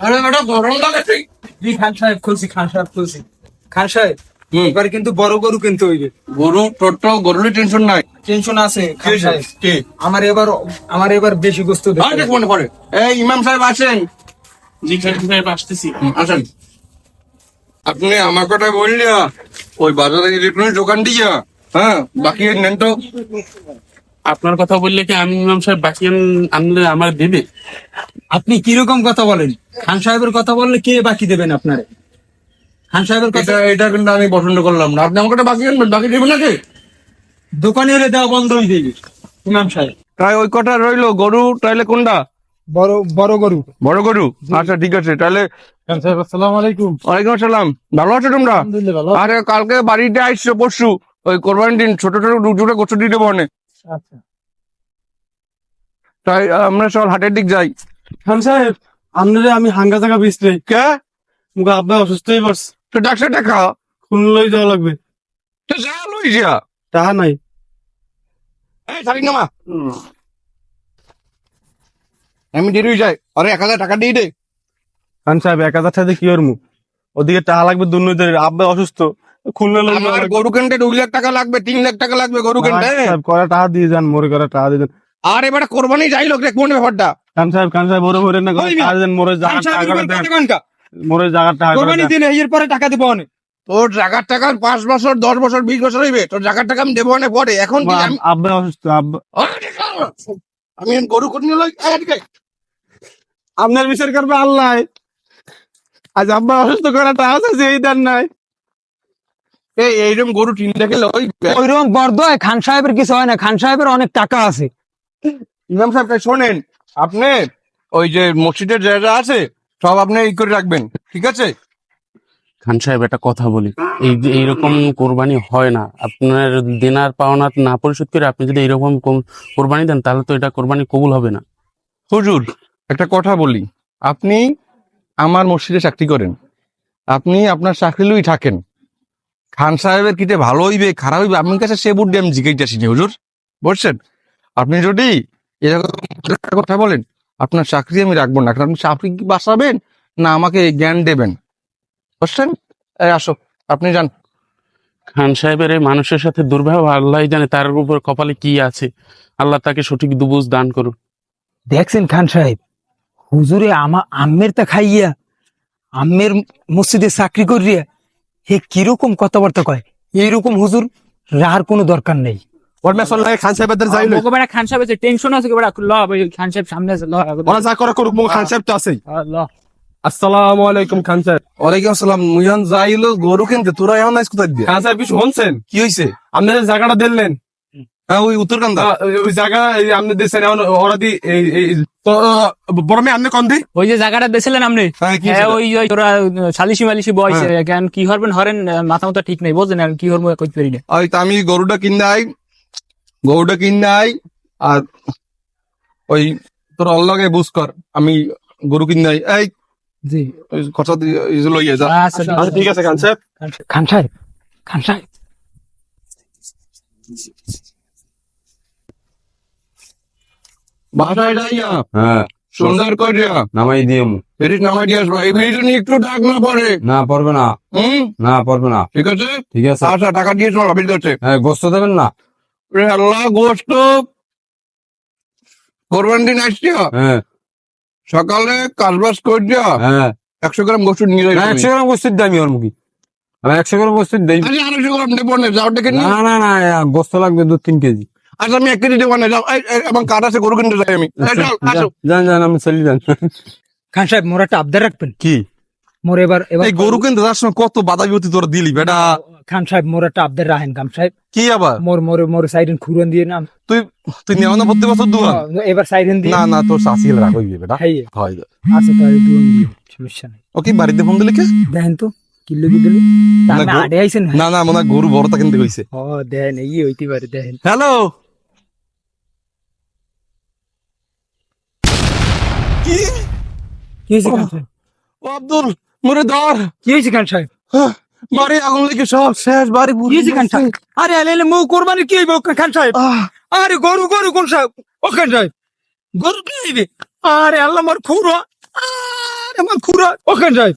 আরে বেটা গরম লাগে জি খান সাহেব খুলছি খান সাহেব খুলছি। খান সাহেব হুম। এবার কিন্তু বড় গরু কিনতে হইবে। গরু টোটো গরুর টেনশন নাই। টেনশন আছে খান সাহেব। কি? আমার এবার আমার এবার বেশি গোস্ত আর দেখতে মনে পড়ে। এই ইমাম সাহেব আছেন জি সাহেব আসতেছি। আসেন। আপনি আমার কথা বললিয়া ওই বাজারে ইলেকট্রনিক দোকান দিয়া হ্যাঁ বাকি নেন তো। আপনার কথা বললে কি আমি ইমাম সাহেব বাকি আনলে আমার দেবে? আপনি কীরকম কথা বলেন? খান সাহেবের কথা বললে কে বাকি দেবেন আপনারে? খান সাহেবের কথা এটা এটা কিন্তু আমি পছন্দ করলাম না। আপনি আমাকে বাকি আনবেন। বাকি দেবেন নাকি? দোকানে হলে দেওয়া বন্ধ হয়ে যাবে ইমাম সাহেব। তাই ওই কথা রইল? গরু তাহলে কোনটা? বড় বড় গরু। বড় গরু? আচ্ছা ঠিক আছে। তাহলে খান সাহেব আসসালামু আলাইকুম। ওয়ালাইকুম আসসালাম। ভালো আছো তোমরা? আরে কালকে বাড়িতে আসছো পরশু। ওই কোরবানির দিন ছোট ছোট দুটো গোছ দিতে বনে আচ্ছা। তাই আমরা সব হাটের দিক যাই। খান সাহেব আপনারে আমি হাঙ্গা জায়গা বেচতে। কে? মুখে আব্বা অসুস্থ হয়ে পড়ছে। তো ডাক্তার দেখা? খুলনায় যাওয়া লাগবে। তো যা লই যা। টাকা নাই। এই থাকি নামা। আমি দেরি হয়ে যাই আরে এক হাজার টাকা দিয়ে দে। খান সাহেব এক হাজার টাকা দিয়ে কি করব? ওদিকে টাকা লাগবে দুর্নীতির আব্বা অসুস্থ। খুলনা লই আমার গরু কিনতে দুই লাখ টাকা লাগবে তিন লাখ টাকা লাগবে গরু কিনতে। খান টাকা দিয়ে যান মোরে করে টাকা দিয়ে যান। আর এবারে কোরবানি যাই লোক কোন ব্যাপারটা? খান সাহেব খান সাহেব ওরে ভরে না করে ওই মিয়া। টাকা দেন মোরে জায়গা টাকা উপর দেন। কথা কন কা? মোরে জায়গা টাকা কোরবানি দেন এর পরে টাকা দেবো অনেক তোর জাগার টাকা পাঁচ বছর দশ বছর বিশ বছর হইবে তোর জাগার টাকা আমি দেবো অনেক পরে। এখন আব্বা অসুস্থ আব্বা আমি গরু কোন। আপনার বিচার করবে আল্লাহ। আজ আব্বা অসুস্থ করে টাকা আছে এই দেন নাই। এই এইরকম গরু তিন দেখে লই ওইরকম বর্দ হয় খান সাহেবের কিছু হয় না খান সাহেবের অনেক টাকা আছে। ইমাম সাহেব তাই শোনেন আপনি ওই যে মসজিদের জায়গা আছে সব আপনি এই করে রাখবেন ঠিক আছে? খান সাহেব একটা কথা বলি। এই যে এইরকম কোরবানি হয় না আপনার দেনার পাওনা না পরিশোধ করে আপনি যদি এইরকম কোম- কোরবানি দেন তাহলে তো এটা কোরবানি কবুল হবে না। হুজুর একটা কথা বলি। আপনি আমার মসজিদে চাকরি করেন। আপনি আপনার চাকরি লই থাকেন। খান সাহেবের কিতে ভালো হইবে খারাপ হইবে? আপনার কাছে সে বুদ্ধি আমি জিজ্ঞাসা নি হুজুর। বুঝছেন? আপনি যদি এরকম একটা কথা বলেন আপনার চাকরি আমি রাখব না। কারণ আপনি চাকরি কি বাঁচাবেন না আমাকে জ্ঞান দেবেন? বুঝছেন? আসো আপনি যান। খান সাহেবের এই মানুষের সাথে দুর্ব্যবহার আল্লাহ জানে তার উপর কপালে কি আছে। আল্লাহ তাকে সঠিক দুবুজ দান করুন। দেখছেন খান সাহেব? হুজুরে আমা আম্মের তা খাইয়া আম্মের মসজিদে চাকরি করিয়া হে কীরকম কথাবার্তা কয়? এইরকম হুজুর রাহার কোনো দরকার নেই। ওর খান সাহেবের যাই লই। মোকে খান সাহেব আছে টেনশন আছে বেটা ল ভাই খান সাহেব সামনে আছে ল ওরা যা করে করুক মুখ খান সাহেব তো আছেই। ল। আসসালামু আলাইকুম খান সাহেব। ওয়ালাইকুম আসসালাম যাইলো গরু কিনতে তোরা এখন আইস কোথায় দিয়ে? খান সাহেব কি শুনছেন? কি হইছে? আপনি জায়গাটা দিলেন হ্যাঁ ওই উত্তরকান্দা। ওই জায়গা আপনি দিচ্ছেন এখন ওরা দি এই এই তো আহ, বড় আপনি কোন দি ওই যে জায়গাটা আপনি হ্যাঁ কি হ্যাঁ ওই ওই তোরা সালিশি মালিশি বয়স কেন কি হরবেন হরেন মাথা মাথা ঠিক নেই বোঝেন আর কি হরবো কইতে পারি না। ওই তো আমি গরুটা কিনে আই গরুটা কিনে আই আর ওই তোর অল্লগে বুঝ কর আমি গরু কিনে আই। এই জি। ওই খরচা দিয়ে এই যে লইয়া যা। আচ্ছা আচ্ছা, ঠিক আছে খান সাহেব। খান সাহেব খান সাহেব। বাসায় যাইয়া হ্যাঁ। সুন্দর করে নামাই দিও ফেরিস নামাই দিয়ে আসব। এই ফেরিস নিয়ে একটু ডাক না পড়ে। না পারবে না। হুম? না পারবে না। ঠিক আছে? ঠিক আছে। আচ্ছা টাকা দিয়ে চল অফিস করছে হ্যাঁ গোস্ত দেবেন না? রে আল্লাহ গোস্ত। কোরবান দিন আসছি? হ্যাঁ। সকালে কাজবাজ করিয়া হ্যাঁ। একশো গ্রাম গোস্ত নিয়ে যাই একশো গ্রাম গোস্তির দামি ওর মুখি। আমি একশো গ্রাম গোস্তির আরে আড়াইশো গ্রাম দেবো না যাও ডেকে না না না গোস্ত লাগবে দু তিন কেজি। আচ্ছা আমি এক কেজি দেবো না যাও। এই, এই, এবং কাঠ আছে গরু কিনতে যাই আমি। আসো। যান যান আমি চলি যান। খান সাহেব মোর একটা আবদার রাখবেন? কি? মোর এবার এবার এই গরু কিনতে যাওয়ার সময় কত বাধা বিপত্তি তোরা দিলি বেটা। খান সাহেব মোর একটা আবদার রাখেন খান সাহেব। কি আবার? মোর মোর মোর সাইডেন খুরন দিয়ে না। তুই তুই নেওয়া না প্রত্যেক বছর দুয়া? এবার সাইডেন দিয়ে। না না তোর রাখবি বেটা। হয় আচ্ছা তাহলে সমস্যা নেই। ও কি বাড়িতে ফোন দিলে কে? দেখেন তো না, মনে গরু বড়টা কিনতে কইছে। ও দেন এই হইতে পারে দেখেন। হ্যালো কি কি হয়েছে খান সাহেব? ও আব্দুল মোরে ধর। কি হয়েছে খান সাহেব? বাড়ি আগুন লেগে সব শেষ বাড়ি কি হয়েছে খান সাহেব? আরে আলে মৌ কোরবানি কি হইবে খান সাহেব? আরে গরু গরু কোন সাহেব? ও খান সাহেব গরু কি হইবে? আরে আল্লাহ মোর আরে আমার খুড়া। ও খান সাহেব